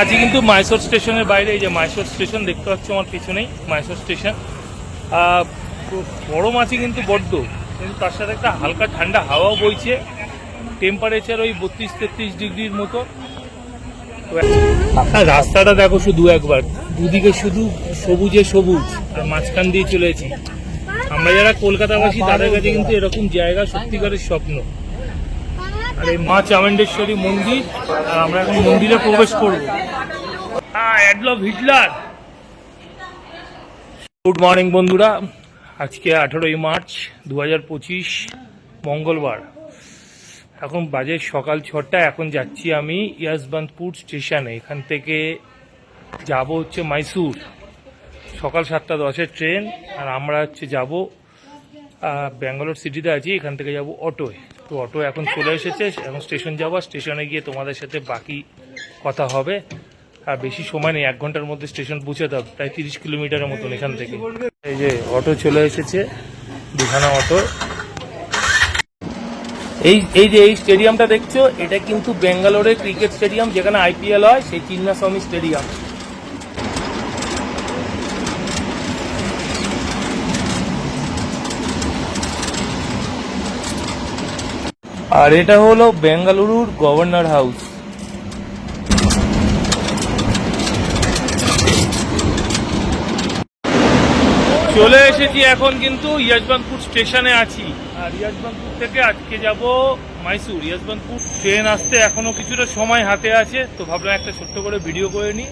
আজকে কিন্তু মাইসোর স্টেশনের বাইরে, এই যে মাইসোর স্টেশন দেখতে পাচ্ছ আমার পিছনেই মাইসোর স্টেশন গরম আছে কিন্তু বড্ড, কিন্তু তার সাথে একটা হালকা ঠান্ডা হাওয়াও বইছে। টেম্পারেচার ওই বত্রিশ তেত্রিশ ডিগ্রির মতো। রাস্তাটা দেখো শুধু একবার, দুদিকে শুধু সবুজে সবুজ, আর মাঝখান দিয়ে চলেছি। আমরা যারা কলকাতাবাসী, তাদের কাছে কিন্তু এরকম জায়গা সত্যিকারের স্বপ্ন। আর এই মা চামুণ্ডেশ্বরী মন্দির আর আমরা এখন মন্দিরে প্রবেশ করব। হ্যাঁ অ্যাডলফ হিটলার। গুড মর্নিং বন্ধুরা। আজকে আঠেরোই মার্চ দু মঙ্গলবার। এখন বাজে সকাল ছটা, এখন যাচ্ছি আমি ইয়াসবন্তপুর স্টেশনে। এখান থেকে যাব হচ্ছে মাইসুর। সকাল সাতটা দশের ট্রেন, আর আমরা হচ্ছে যাব ব্যাঙ্গালোর সিটিতে আছি, এখান থেকে যাব অটোয়। তো অটো এখন চলে এসেছে এখন স্টেশন যাব স্টেশনে গিয়ে তোমাদের সাথে বাকি কথা হবে। আর বেশি সময় নেই, এক ঘণ্টার মধ্যে স্টেশন পৌঁছাতে হবে প্রায় তিরিশ কিলোমিটারের মতন এখান থেকে। এই যে অটো চলে এসেছে, দুখানা অটো। এই এই যে এই স্টেডিয়ামটা দেখছ, এটা কিন্তু ব্যাঙ্গালোরের ক্রিকেট স্টেডিয়াম, যেখানে আইপিএল হয়, সেই চিন্নাস্বামী স্টেডিয়াম। আর এটা হলো বেঙ্গালুরুর গভর্নর হাউস। চলে এসেছি এখন কিন্তু ইয়াজবানপুর স্টেশনে আছি। আর ইয়াজবানপুর থেকে আজকে যাব মাইসুর। ইয়াজবানপুর ট্রেন আসতে এখনও কিছুটা সময় হাতে আছে, তো ভাবলাম একটা ছোট্ট করে ভিডিও করে নিই।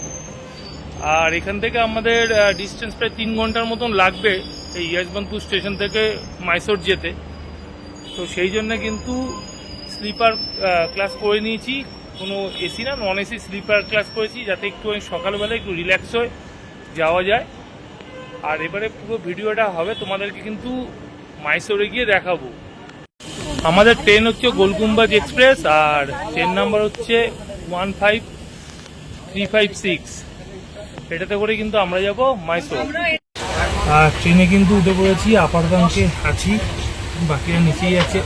আর এখান থেকে আমাদের ডিস্টেন্স প্রায় তিন ঘণ্টার মতন লাগবে এই ইয়াজবানপুর স্টেশন থেকে মাইসোর যেতে। তো সেই জন্য কিন্তু স্লিপার ক্লাস করে নিয়েছি। কোনো এসি না, নন এসি স্লিপার ক্লাস করেছি, যাতে একটু ওই সকালবেলা একটু রিল্যাক্স হয়ে যাওয়া যায়। আর এবারে পুরো ভিডিওটা হবে, তোমাদেরকে কিন্তু মাইসোরে গিয়ে দেখাবো। আমাদের ট্রেন হচ্ছে গোলকুম্বাজ এক্সপ্রেস আর ট্রেন নাম্বার হচ্ছে one five three five six এটাতে করে কিন্তু আমরা যাব মাইসোর আর ট্রেনে কিন্তু উঠে পড়েছি আপার ব্যাংকে আছি। বাকিরা নিচেই আছে।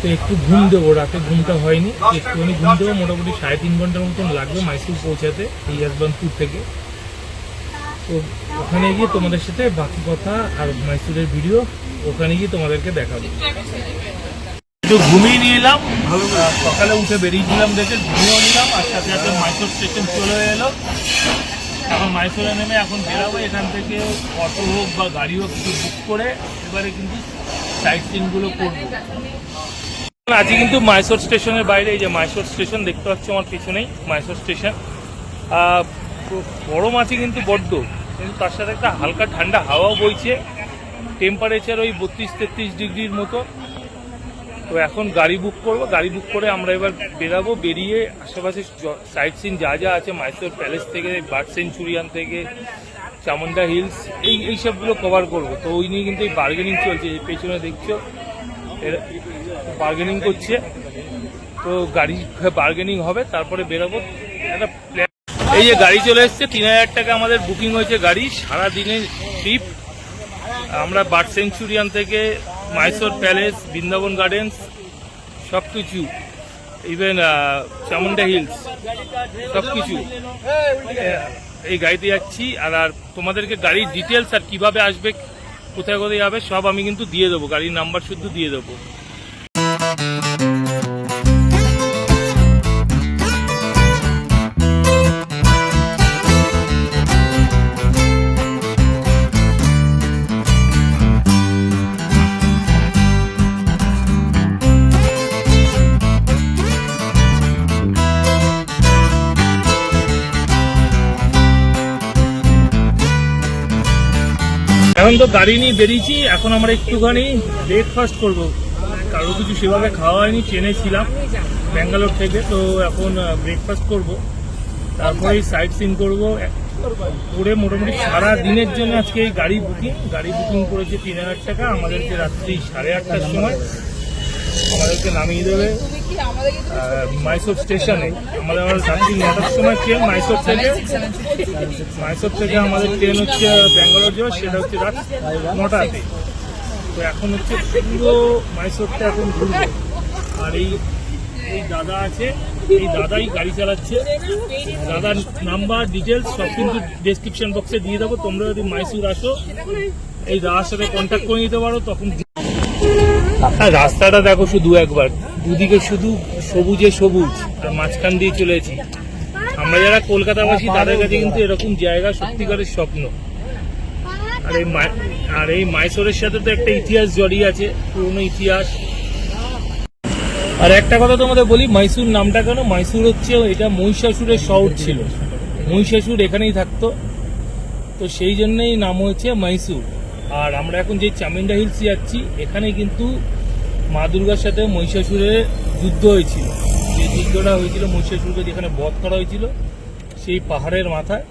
তো একটু ঘুম দেবো, রাতে ঘুমটা হয়নি। একটুখানি ঘুম দেবো, মোটামুটি সাড়ে তিন ঘণ্টার মতন লাগবে মাইসুর পৌঁছাতে, এই ইয়াসবানপুর থেকে। তো ওখানে গিয়ে তোমাদের সাথে বাকি কথা আর মাইসুরের ভিডিও, ওখানে গিয়ে তোমাদেরকে দেখাবো। একটু ঘুমিয়ে নিয়ে এলাম। ভালো সকালে উঠে বেরিয়েছিলাম দেখে ঘুমিয়েও নিলাম, আর সাথে সাথে মাইসোর স্টেশন চলে এলো। এখন মাইসোরে নেমে এখন বেরাবো, এখান থেকে অটো হোক বা গাড়ি হোক, কিছু বুক করে এবারে কিন্তু সাইট সিনগুলো করব। আজকে কিন্তু মাইসোর স্টেশনের বাইরে, এই যে মাইসোর স্টেশন দেখতে পাচ্ছি আমার পিছনেই মাইসোর স্টেশন গরম আছে কিন্তু বড্ড, কিন্তু তার সাথে একটা হালকা ঠান্ডা হাওয়াও বইছে। টেম্পারেচার ওই বত্রিশ তেত্রিশ ডিগ্রির মতো। তো এখন গাড়ি বুক করব। গাড়ি বুক করে আমরা এবার বেরাবো, বেরিয়ে আশেপাশে সাইট সিন যা যা আছে মাইসোর প্যালেস থেকে বার্ড সেঞ্চুরিয়ান থেকে চামুন্ডা হিলস এই এই সবগুলো কভার করব। তো ওই নিয়ে কিন্তু এই বার্গেনিং চলছে, এই পেছনে দেখছ? এরা বার্গেনিং করছে। তো গাড়ি বার্গেনিং হবে, তারপরে বেরাবো। একটা প্ল্যান এই যে গাড়ি চলে এসছে, তিন হাজার টাকা আমাদের বুকিং হয়েছে গাড়ি সারা দিনের ট্রিপ আমরা বার্ড সেঞ্চুরিয়ান থেকে মাইসোর প্যালেস বৃন্দাবন গার্ডেন্স সব কিছু। ইভেন চামুন্ডা হিলস সব কিছু। এই গাড়িতে যাচ্ছি, আর আর তোমাদেরকে গাড়ির ডিটেলস আর কীভাবে আসবে, কোথায় কোথায় যাবে, সব আমি কিন্তু দিয়ে দেবো। গাড়ির নাম্বার শুদ্ধ দিয়ে দেবো। গাড়ি নিয়ে বেরিয়েছি, এখন আমরা একটুখানি ব্রেকফাস্ট করব। কারও কিছু সেভাবে খাওয়া হয়নি ট্রেনে ছিলাম ব্যাঙ্গালোর থেকে, তো এখন ব্রেকফাস্ট করব। তারপরে সাইট সিন করব। করে মোটামুটি সারা দিনের জন্য আজকে গাড়ি বুকিং গাড়ি বুকিং করেছে তিন হাজার টাকা, আমাদেরকে রাত্রি সাড়ে আটটার সময়। আমাদেরকে নামিয়ে দেবে। মাইসোর স্টেশনে আমাদের আবার রাত্রি নটার সময় ট্রেন মাইসোর থেকে মাইসোর থেকে আমাদের ট্রেন হচ্ছে ব্যাঙ্গালোর যাওয়া সেটা হচ্ছে রাত নটাতে। তো এখন হচ্ছে পুরো মাইসোরটা এখন ঘুরবো। আর এই এই দাদা আছে, এই দাদাই গাড়ি চালাচ্ছে। দাদার নাম্বার ডিটেলস সব কিন্তু ডেসক্রিপশন বক্সে দিয়ে দেবো। তোমরা যদি মাইসুর আসো, এই দাদার সাথে কন্ট্যাক্ট করে নিতে পারো, তখন রাস্তাটা দেখো শুধু একবার। দুদিকে শুধু সবুজে সবুজ মাঝখান দিয়ে চলেছি আমরা যারা কলকাতাবাসী, তাদের কাছে কিন্তু এরকম জায়গা সত্যিকারের স্বপ্ন। আর এই আর এই মাইসোরের সাথে তো একটা ইতিহাস জড়িয়ে আছে, পুরনো ইতিহাস। আর একটা কথা তোমাদের বলি, মাইসুর নামটা কেন? মাইসুর হচ্ছে, এটা মহিষাসুরের শহর ছিল। মহিষাসুর এখানেই থাকতো। তো সেই জন্যই নাম হয়েছে মাইসুর। আর আমরা এখন যে চামিন্ডা হিলস যাচ্ছি, এখানে কিন্তু মা দুর্গার সাথে মহিষাসুরের যুদ্ধ হয়েছিল। যে যুদ্ধটা হয়েছিল মহিষাসুরকে যেখানে বধ করা হয়েছিল, সেই পাহাড়ের মাথায়।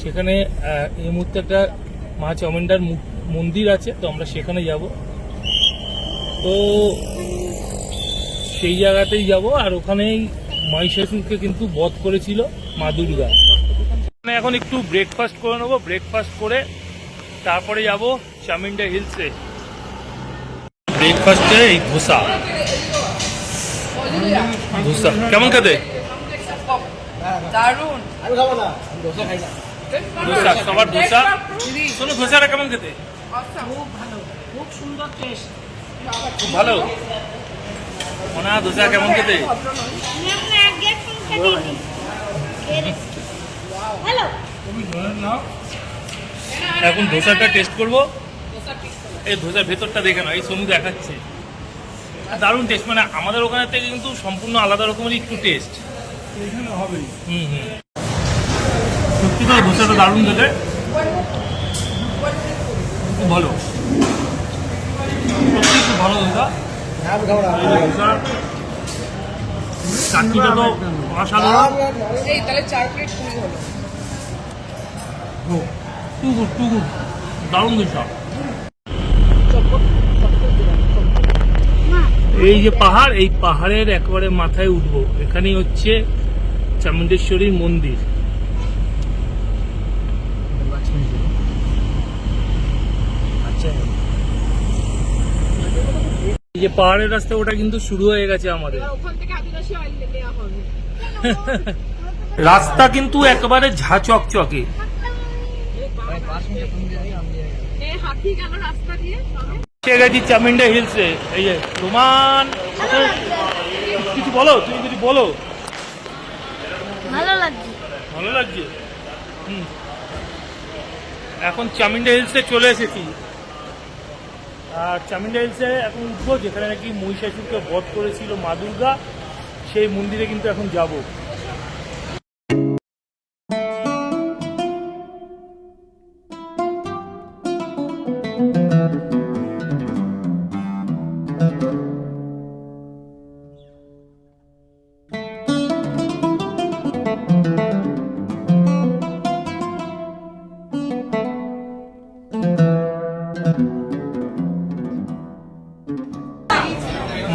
সেখানে এই মুহূর্তে একটা মা চামুন্ডার মন্দির আছে, তো আমরা সেখানে যাব। তো সেই জায়গাতেই যাব, আর ওখানেই মহিষাসুরকে কিন্তু বধ করেছিল মা দুর্গা। এখন একটু ব্রেকফাস্ট করে নেব। ব্রেকফাস্ট করে তারপরে যাব চামিন্ডা হিলসে। ব্রেকফাস্টে এই ধোসা ধোসা কেমন খেতে? দারুণ ধোসা সবার ধোসা শোনো ধোসাটা কেমন খেতে? খুব ভালো খুব সুন্দর টেস্ট খুব ভালো? ধোসা কেমন খেতে? হ্যালো এখন ধোসাটা টেস্ট করব। এই ধোসার ভেতরটা দেখে না এই সোনু দেখাচ্ছে। দারুণ টেস্ট মানে আমাদের ওখানে থেকে কিন্তু সম্পূর্ণ আলাদা রকমের একটু টেস্ট এখানে হবে হুম হুম। সত্যি তো ধোসাটা দারুণ খেতে। খুব ভালো সত্যি খুব ভালো ধোসা? চাটনিটা তো অসাধারণ। তাহলে চার প্লেট কুড়ি হলো টু গুড টু গুড দারুণ ধোসা এই যে পাহাড় এই পাহাড়ের একেবারে মাথায় উঠবো। এখানেই হচ্ছে চামুণ্ডেশ্বরীর মন্দির। এই যে পাহাড়ের রাস্তা ওটা কিন্তু শুরু হয়ে গেছে আমাদের। রাস্তা কিন্তু একেবারে ঝা চকচকে এ হাতি গেল রাস্তা দিয়ে সবে। এসে চামিন্ডা হিলসে এই যে, রোমান। কিছু বলো তুমি বলো ভালো লাগছে ভালো লাগছে এখন চামিন্ডা হিলসে চলে এসেছি আর চামিন্ডা হিলসে এখন উঠবো যেখানে নাকি মহিষাসুরকে বধ করেছিল মা দুর্গা সেই মন্দিরে কিন্তু এখন যাব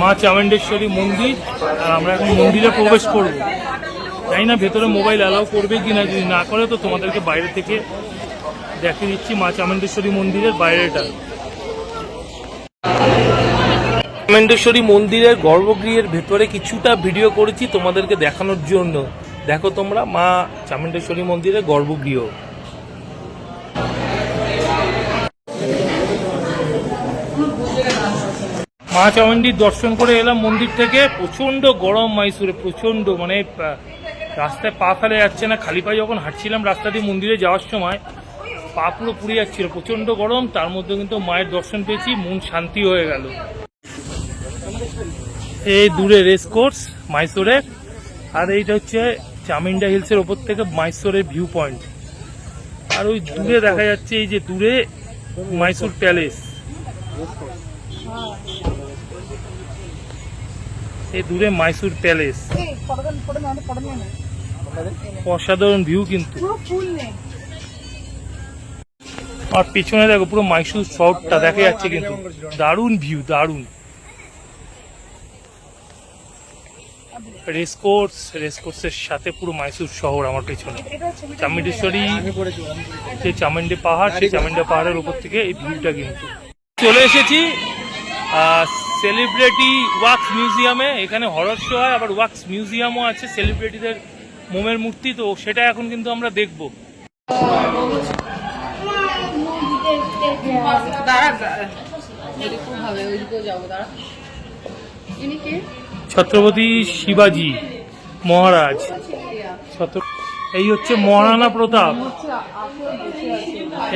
মা চামুণ্ডেশ্বরী মন্দির আর আমরা এখন মন্দিরে প্রবেশ করব। তাই না ভেতরে মোবাইল অ্যালাউ করবে কি না যদি না করে তো তোমাদেরকে বাইরে থেকে দেখিয়ে দিচ্ছি মা চামুণ্ডেশ্বরী মন্দিরের বাইরেটা। চামুণ্ডেশ্বরী মন্দিরের গর্ভগৃহের ভেতরে কিছুটা ভিডিও করেছি তোমাদেরকে দেখানোর জন্য। দেখো তোমরা, মা চামুণ্ডেশ্বরী মন্দিরের গর্ভগৃহ। মা চামুন্ডির দর্শন করে এলাম মন্দির থেকে। প্রচণ্ড গরম মাইসুরে প্রচণ্ড মানে রাস্তায় পা ফেলে যাচ্ছে না। খালি পায়ে যখন হাঁটছিলাম রাস্তা দিয়ে মন্দিরে যাওয়ার সময়, পা পুরো পুড়ে যাচ্ছিল। প্রচণ্ড গরম, তার মধ্যে কিন্তু মায়ের দর্শন পেয়েছি, মন শান্তি হয়ে গেল। এই দূরে রেস কোর্স মাইসোরের আর এইটা হচ্ছে চামিন্ডা হিলসের ওপর থেকে মাইসোরের ভিউ পয়েন্ট। আর ওই দূরে দেখা যাচ্ছে এই যে দূরে মাইসোর প্যালেস। এই দূরে মাইসুর প্যালেস অসাধারণ ভিউ কিন্তু। আর পিছনে দেখো পুরো মাইসুর শহরটা দেখা যাচ্ছে কিন্তু। দারুণ ভিউ দারুণ। রেসকোর্স রেসকোর্সের সাথে পুরো মাইসুর শহর আমার পেছনে। চামুণ্ডেশ্বরী যে চামুন্ডি পাহাড় সেই চামুন্ডা পাহাড়ের উপর থেকে এই ভিউটা কিন্তু। চলে এসেছি সেলিব্রিটি ওয়াক্স মিউজিয়ামে এখানে হরর শো হয় আবার ওয়াক্স মিউজিয়ামও আছে সেলিব্রিটিদের মোমের মূর্তি তো সেটা এখন কিন্তু আমরা দেখব। ছত্রপতি শিবাজি মহারাজ। এই হচ্ছে মহারানা প্রতাপ।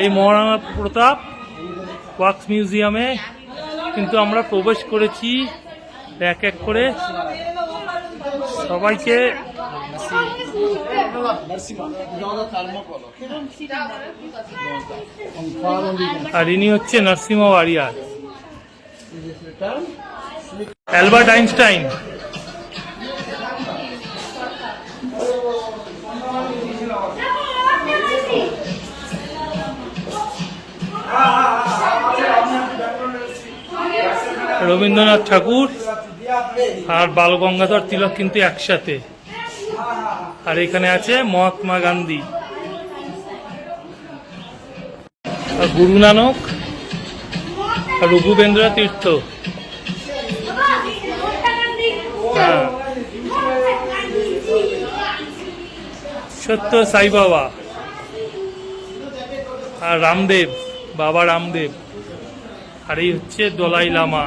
এই মহারানা প্রতাপ ওয়াক্স মিউজিয়ামে কিন্তু আমরা প্রবেশ করেছি এক এক করে। সবাইকে আর ইনি হচ্ছে Narsimha warrior Albert Einstein. Rabindranath Thakur আর বালগঙ্গাধর তিলক কিন্তু একসাথে। আর এখানে আছে মহাত্মা গান্ধী। আর গুরু নানক আর রঘুবেন্দ্র তীর্থ। হ্যাঁ। সত্য সাই বাবা। আর রামদেব, বাবা রামদেব। আর এই হচ্ছে দলাই লামা।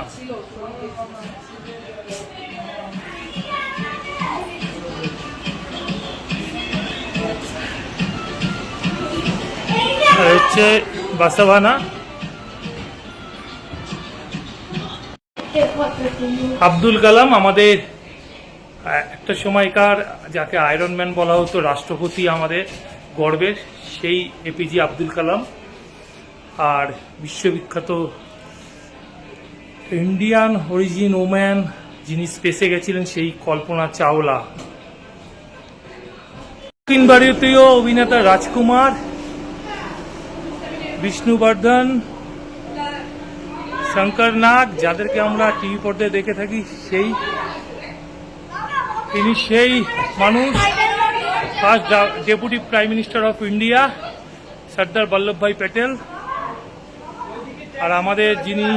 হচ্ছে বাসাভানা আব্দুল কালাম আমাদের একটা সময়কার যাকে আয়রন ম্যান বলা হতো, রাষ্ট্রপতি আমাদের গর্বের, সেই এপিজে আব্দুল কালাম। আর বিশ্ববিখ্যাত ইন্ডিয়ান অরিজিন ওম্যান যিনি স্পেসে গেছিলেন, সেই কল্পনা চাওলা। দক্ষিণ ভারতীয় অভিনেতা রাজকুমার বিষ্ণুবর্ধন শঙ্কর নাগ যাদেরকে আমরা টিভি পর্দায় দেখে থাকি, সেই তিনি সেই মানুষ। First deputy prime minister of India, Sardar Vallabhbhai Patel. আর আমাদের যিনি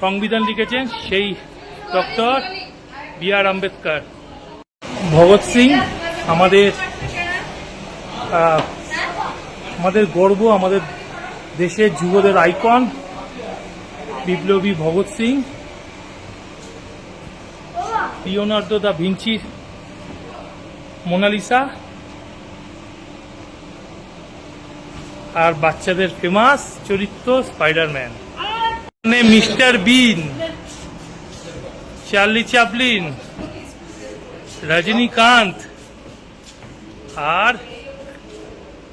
সংবিধান লিখেছেন, সেই doctor B R Ambedkar. Bhagat Singh, আমাদের আমাদের গর্ব, আমাদের দেশের যুবদের আইকন, বিপ্লবী ভগৎ সিং, লিওনার্দো দা ভিঞ্চির মোনালিসা, আর বাচ্চাদের ফেমাস চরিত্র স্পাইডারম্যান। মানে mister Bean, Charlie Chaplin, Rajinikanth, আর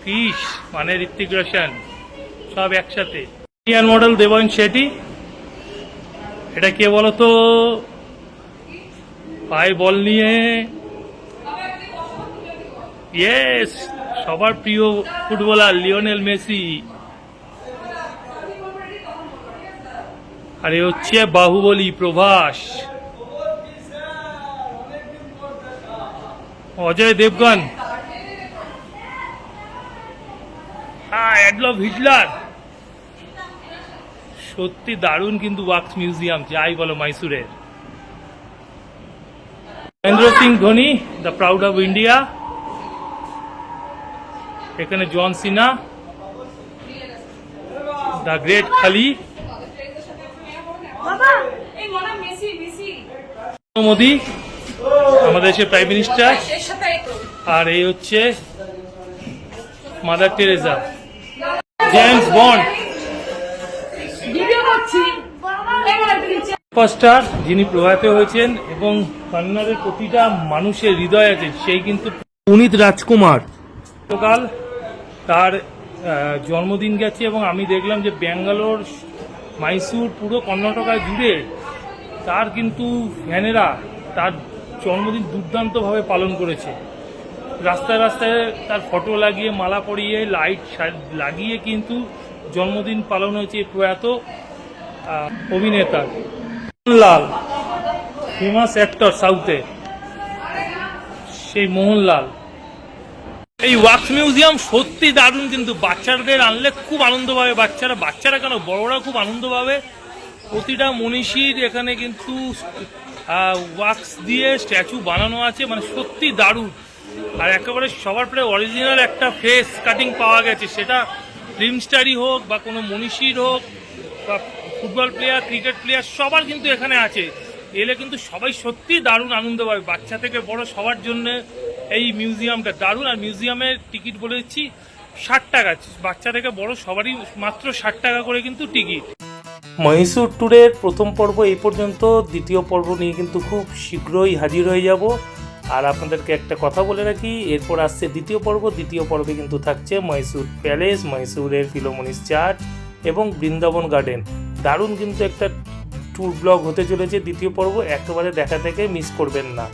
ক্রিস মানে ঋত্বিক রোশন। সব একসাথে। ইন্ডিয়ান মডেল দেবন শেঠি, এটা কে বলতো? পায়ে বল নিয়ে। ইয়েস সবার প্রিয় ফুটবলার লিওনেল মেসি। আর এ হচ্ছে বাহুবলী প্রভাস। অজয় দেবগন। হ্যাঁ অ্যাডলফ হিটলার সত্যি দারুণ কিন্তু ওয়াক্স মিউজিয়াম যাই বলো মাইসুরের। Mahendra Singh Dhoni the proud of India এখানে জন সিনা দ্য গ্রেট খালি মোদি আমাদের দেশের প্রাইম মিনিস্টার আর এই হচ্ছে Mother Teresa James Bond superstar যিনি প্রয়াত হয়েছেন এবং কন্নড়ের প্রতিটা মানুষের হৃদয় আছে, সেই কিন্তু পুনিত রাজকুমার। গতকাল তার জন্মদিন গেছে এবং আমি দেখলাম যে ব্যাঙ্গালোর, মাইসুর পুরো কর্ণাটকা জুড়ে তার কিন্তু ফ্যানেরা তার জন্মদিন দুর্দান্তভাবে পালন করেছে। রাস্তায় রাস্তায় তার ফটো লাগিয়ে, মালা পরিয়ে, লাইট লাগিয়ে কিন্তু জন্মদিন পালন হয়েছে প্রয়াত অভিনেতার। মোহনলাল ফেমাস অ্যাক্টর সাউথে সেই মোহনলাল। এই ওয়াক্স মিউজিয়াম সত্যি দারুণ, কিন্তু বাচ্চাদের আনলে খুব আনন্দ পাবে। বাচ্চারা বাচ্চারা কেন? বড়রা খুব আনন্দ পাবে। প্রতিটা মনীষীর এখানে কিন্তু ওয়াক্স দিয়ে স্ট্যাচু বানানো আছে। মানে সত্যি দারুণ। আর একেবারে সবার প্রায় অরিজিনাল একটা ফেস কাটিং পাওয়া গেছে। সেটা ফিল্ম স্টারই হোক বা কোনো মনীষীর হোক বা ফুটবল প্লেয়ার ক্রিকেট প্লেয়ার সবার কিন্তু এখানে আছে। এলে কিন্তু সবাই সত্যি দারুণ আনন্দ পাবে। বাচ্চা থেকে বড় সবার জন্য এই মিউজিয়ামটা দারুণ। আর মিউজিয়ামের টিকিট বলে দিচ্ছি, ষাট টাকা। বাচ্চা থেকে বড় সবারই মাত্র ষাট টাকা করে কিন্তু টিকিট মহীশূর ট্যুরের প্রথম পর্ব এই পর্যন্ত। দ্বিতীয় পর্ব নিয়ে কিন্তু খুব শীঘ্রই হাজির হয়ে যাব। আর আপনাদেরকে একটা কথা বলে রাখি, এরপর আসছে দ্বিতীয় পর্ব। দ্বিতীয় পর্বে কিন্তু থাকছে মহীশূর প্যালেস মহীশূরের ফিলোমনিস চার্চ এবং বৃন্দাবন গার্ডেন দারুণ কিন্তু একটা ট্যুর ব্লগ হতে চলেছে দ্বিতীয় পর্ব, একেবারে দেখা থেকে মিস করবেন না।